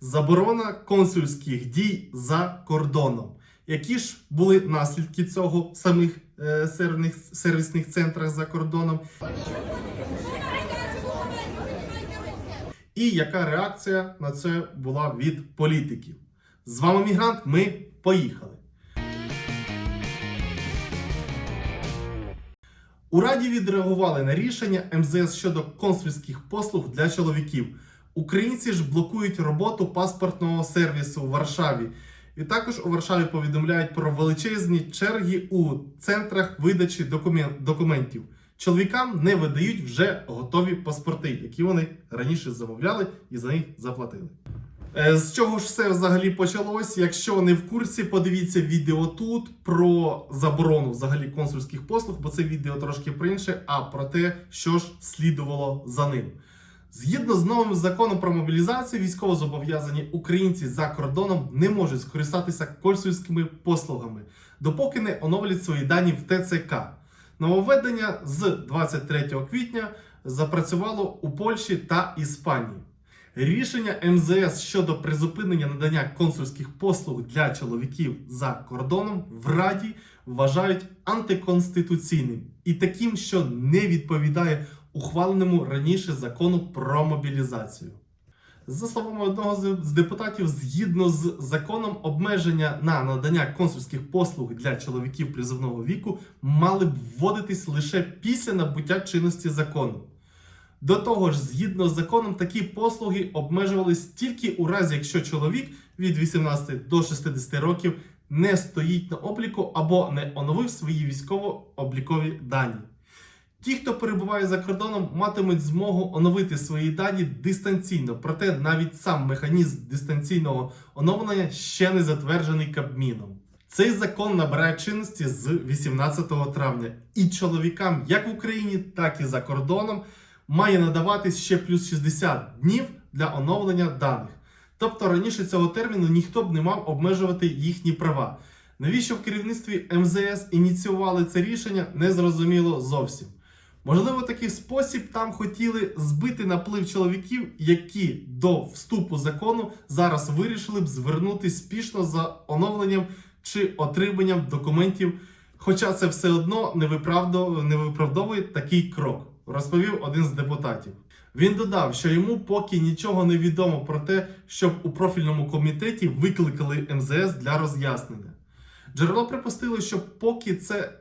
заборона консульських дій за кордоном. Які ж були наслідки цього в самих е, сервісних, сервісних центрах за кордоном? І яка реакція на це була від політиків? З вами мігрант. Ми поїхали. У Раді відреагували на рішення МЗС щодо консульських послуг для чоловіків. Українці ж блокують роботу паспортного сервісу у Варшаві. І також у Варшаві повідомляють про величезні черги у центрах видачі документів. Чоловікам не видають вже готові паспорти, які вони раніше замовляли і за них заплатили. Е, З чого ж все взагалі почалось? Якщо не в курсі, подивіться відео тут про заборону взагалі консульських послуг, бо це відео трошки про інше, а про те, що ж слідувало за ним. Згідно з новим законом про мобілізацію, військовозобов'язані українці за кордоном не можуть скористатися консульськими послугами, допоки не оновлять свої дані в ТЦК. Нововведення з 23 квітня запрацювало у Польщі та Іспанії. Рішення МЗС щодо призупинення надання консульських послуг для чоловіків за кордоном в Раді вважають антиконституційним і таким, що не відповідає ухваленому раніше закону про мобілізацію. За словами одного з- депутатів, згідно з законом, обмеження на надання консульських послуг для чоловіків призовного віку мали б вводитись лише після набуття чинності закону. До того ж, згідно з законом, такі послуги обмежувались тільки у разі, якщо чоловік від 18 до 60 років не стоїть на обліку або не оновив свої військово-облікові дані. Ті, хто перебуває за кордоном, матимуть змогу оновити свої дані дистанційно, проте навіть сам механізм дистанційного оновлення ще не затверджений Кабміном. Цей закон набирає чинності з 18 травня, і чоловікам як в Україні, так і за кордоном має надаватись ще плюс 60 днів для оновлення даних. Тобто раніше цього терміну ніхто б не мав обмежувати їхні права. Навіщо в керівництві МЗС ініціювали це рішення, не зрозуміло зовсім. Можливо, такий спосіб там хотіли збити наплив чоловіків, які до вступу закону зараз вирішили б звернутися спішно за оновленням чи отриманням документів. Хоча це все одно не виправдовує, не виправдовує такий крок, розповів один з депутатів. Він додав, що йому поки нічого не відомо про те, щоб у профільному комітеті викликали МЗС для роз'яснення. Джерело припустило, що поки це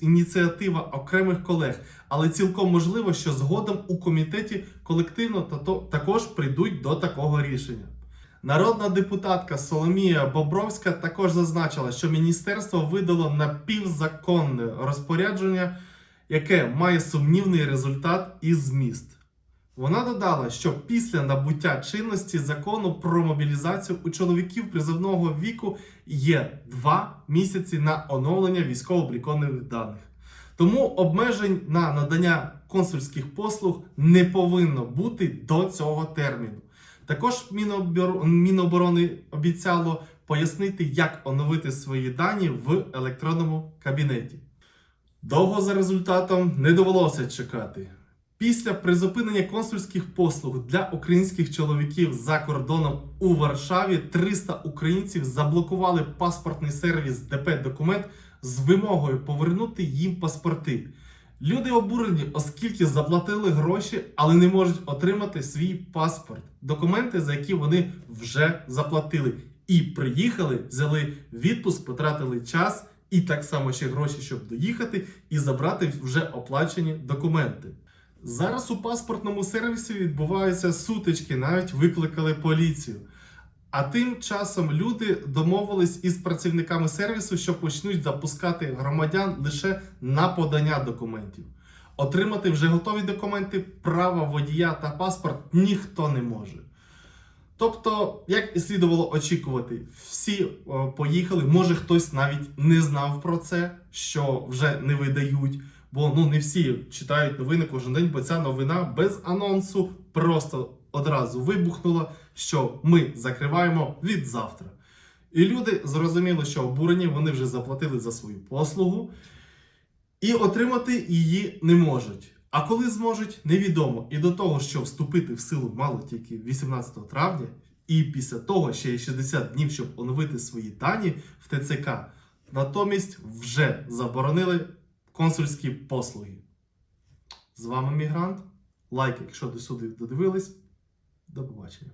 ініціатива окремих колег, але цілком можливо, що згодом у комітеті колективно також прийдуть до такого рішення. Народна депутатка Соломія Бобровська також зазначила, що міністерство видало напівзаконне розпорядження, яке має сумнівний результат і зміст. Вона додала, що після набуття чинності закону про мобілізацію у чоловіків призовного віку є два місяці на оновлення військово-облікових даних. Тому обмежень на надання консульських послуг не повинно бути до цього терміну. Також Мінобор- Міноборони обіцяло пояснити, як оновити свої дані в електронному кабінеті. Довго за результатом не довелося чекати. Після призупинення консульських послуг для українських чоловіків за кордоном у Варшаві 300 українців заблокували паспортний сервіс ДП Документ з вимогою повернути їм паспорти. Люди обурені, оскільки заплатили гроші, але не можуть отримати свій паспорт, документи, за які вони вже заплатили. І приїхали, взяли відпуск, потратили час і так само ще гроші, щоб доїхати і забрати вже оплачені документи. Зараз у паспортному сервісі відбуваються сутички, навіть викликали поліцію. А тим часом люди домовились із працівниками сервісу, що почнуть запускати громадян лише на подання документів. Отримати вже готові документи, права водія та паспорт ніхто не може. Тобто, як і слідувало очікувати, всі поїхали. Може, хтось навіть не знав про це, що вже не видають. Бо ну не всі читають новини кожен день, бо ця новина без анонсу просто одразу вибухнула, що ми закриваємо від завтра. І люди зрозуміли, що обурені вони вже заплатили за свою послугу і отримати її не можуть. А коли зможуть, невідомо. І до того, що вступити в силу мало тільки 18 травня, І після того ще є 60 днів, щоб оновити свої дані в ТЦК. Натомість вже заборонили консульські послуги. З вами мігрант. Лайк, якщо до сюди додивились. До побачення.